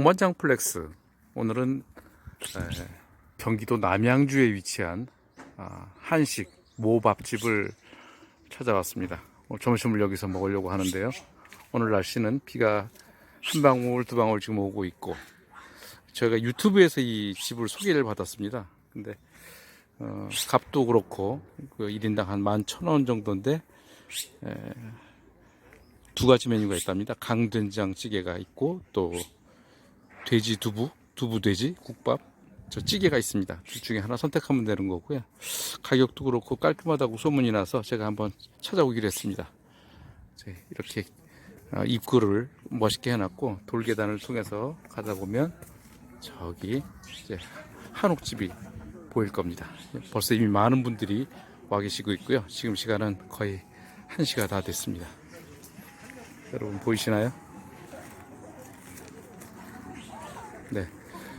홍반장 플렉스 오늘은 에, 경기도 남양주에 위치한 아, 한식 모밥집을 찾아왔습니다. 오늘 점심을 여기서 먹으려고 하는데요. 오늘 날씨는 비가 한 방울 두 방울 지금 오고 있고 저희가 유튜브에서 이 집을 소개를 받았습니다. 근데 어, 값도 그렇고 그 1인당 한 11,000원 정도인데 에, 두 가지 메뉴가 있답니다. 강된장찌개가 있고 또 돼지 두부, 두부 돼지 국밥, 저 찌개가 있습니다. 둘 중에 하나 선택하면 되는 거고요. 가격도 그렇고 깔끔하다고 소문이 나서 제가 한번 찾아오기로 했습니다. 이렇게 어, 입구를 멋있게 해놨고 돌계단을 통해서 가다 보면 저기 이제 한옥집이 보일 겁니다. 벌써 이미 많은 분들이 와 계시고 있고요. 지금 시간은 거의 1시가 다 됐습니다. 여러분 보이시나요? 네.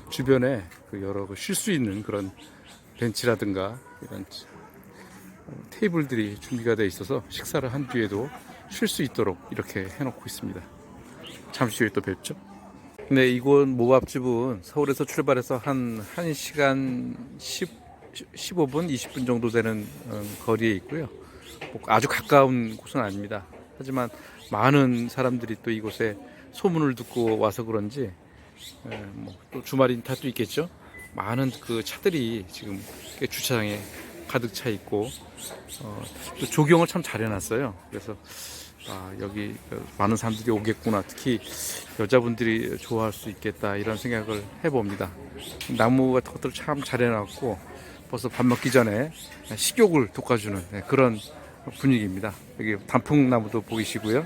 주변에 그 여러 쉴 수 있는 그런 벤치라든가 이런 어, 테이블들이 준비가 되어 있어서 식사를 한 뒤에도 쉴 수 있도록 이렇게 해놓고 있습니다. 잠시 후에 또 뵙죠. 네, 이곳 모밥집은 서울에서 출발해서 한 1시간 10, 15분, 20분 정도 되는 어, 거리에 있고요. 뭐 아주 가까운 곳은 아닙니다. 하지만 많은 사람들이 또 이곳에 소문을 듣고 와서 그런지 예, 뭐 또 주말인 탓도 있겠죠. 많은 그 차들이 지금 꽤 주차장에 가득 차 있고 어, 또 조경을 참 잘 해놨어요. 그래서 아, 여기 그 많은 사람들이 오겠구나. 특히 여자분들이 좋아할 수 있겠다 이런 생각을 해봅니다. 나무 같은 것들 참잘 해놨고 벌써 밥 먹기 전에 식욕을 돋궈주는 네, 그런 분위기입니다. 여기 단풍나무도 보이시고요.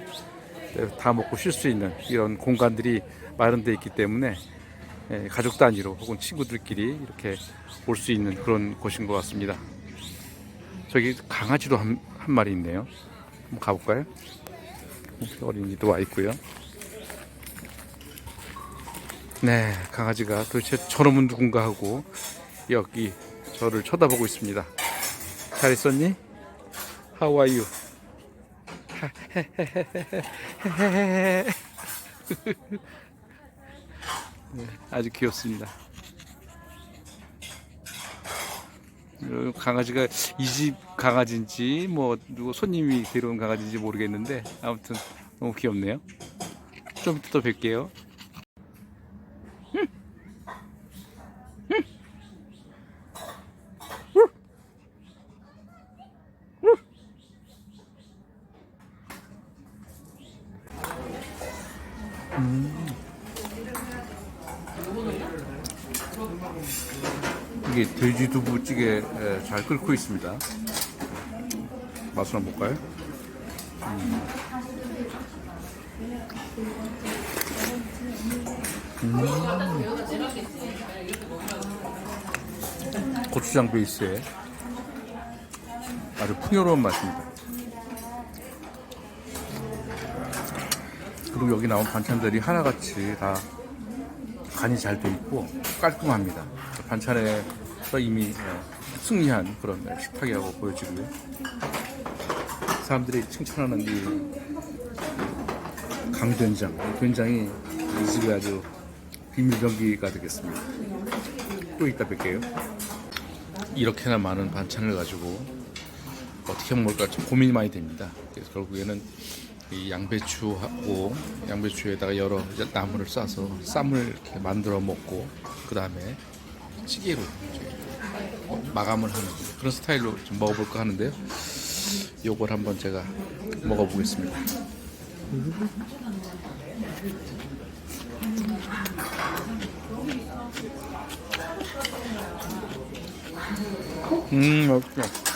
네, 다 먹고 쉴 수 있는 이런 공간들이 마련되어 있기 때문에 예, 가족 단위로 혹은 친구들끼리 이렇게 올 수 있는 그런 곳인 것 같습니다. 저기 강아지도 한, 한 마리 있네요. 한번 가볼까요? 어린이도 와 있고요. 네, 강아지가 도대체 저놈은 누군가 하고 여기 저를 쳐다보고 있습니다. 잘 있었니? How are you? 네, 아주 귀엽습니다. 어, 강아지가 이 집 강아지인지 뭐 누구 손님이 데려온 강아지인지 모르겠는데 아무튼 너무 귀엽네요. 좀 이따 또 뵐게요. 이게 돼지 두부찌개 에, 잘 끓고 있습니다. 맛을 한번 볼까요? 음. 고추장 베이스에 아주 풍요로운 맛입니다. 그리고 여기 나온 반찬들이 하나같이 다 간이 잘 돼 있고 깔끔합니다. 반찬에서 이미 어, 승리한 그런 식탁이라고 보여지고요. 사람들이 칭찬하는 이 강된장, 이 된장이 이 집에 아주 비밀병기가 되겠습니다. 또 이따 뵐게요. 이렇게나 많은 반찬을 가지고 어떻게 먹을까 좀 고민이 많이 됩니다. 그래서 결국에는 이 양배추하고 양배추에다가 여러 나물을 싸서 쌈을 이렇게 만들어 먹고 그 다음에 찌개로 마감을 하는 그런 스타일로 좀 먹어볼까 하는데요. 요걸 한번 제가 먹어보겠습니다. 음, 맛있어.